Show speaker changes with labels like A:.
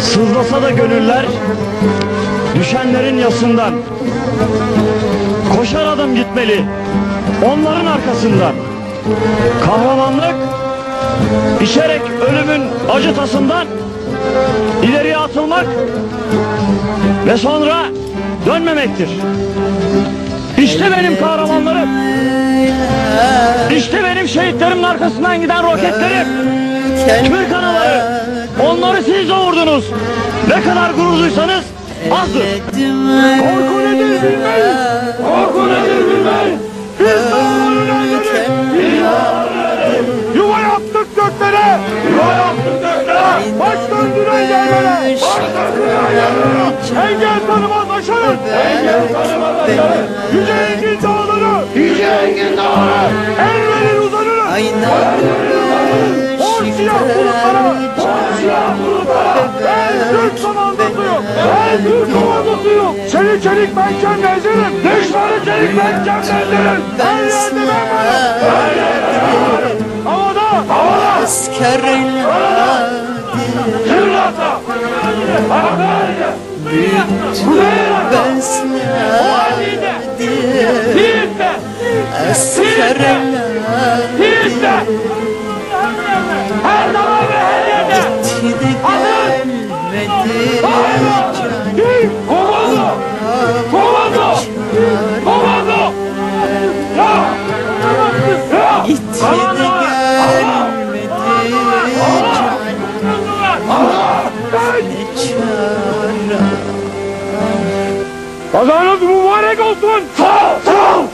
A: Sızlasa da gönüller düşenlerin yasından Koşar adım gitmeli onların arkasından Kahramanlık içerek ölümün acı tasından ileriye atılmak ve sonra dönmemektir. İşte benim kahramanlarım. İşte benim şehitlerimin arkasından giden roketlerim. Türk anaları. Onları siz doğurdunuz. Ne kadar gurur duysanız azdır. Korku nedir bilmeyiz. Korku nedir bilmeyiz. Biz elleri. Yuva yaptık göklere. Yuva yaptık göklere. Baş döndüren yerlere. Baş döndüren yerlere. Engel tanımaz aşarız. Engel tanımaz aşarız. Yüce engin dağları. Yüce engin dağları. El verir uzanırız. Mor Ben Türk komandosuyum. Çelik ben kendilerim. Düşmanı çelik ben kendilerim. Her yerde ben varım. Her yerde varım. Havada. Havada.
B: Asker
A: Zırlata. Hakkari'de. Kuzeyir'de. Siirt'te.
B: Asker
A: Siirt'te. Her zaman ve her yerde.
B: Gidi gelmedi
A: Komando! Komando! Komando! Ya! Ya!
B: Komando! Kazanız mübarek olsun! Sağ ol!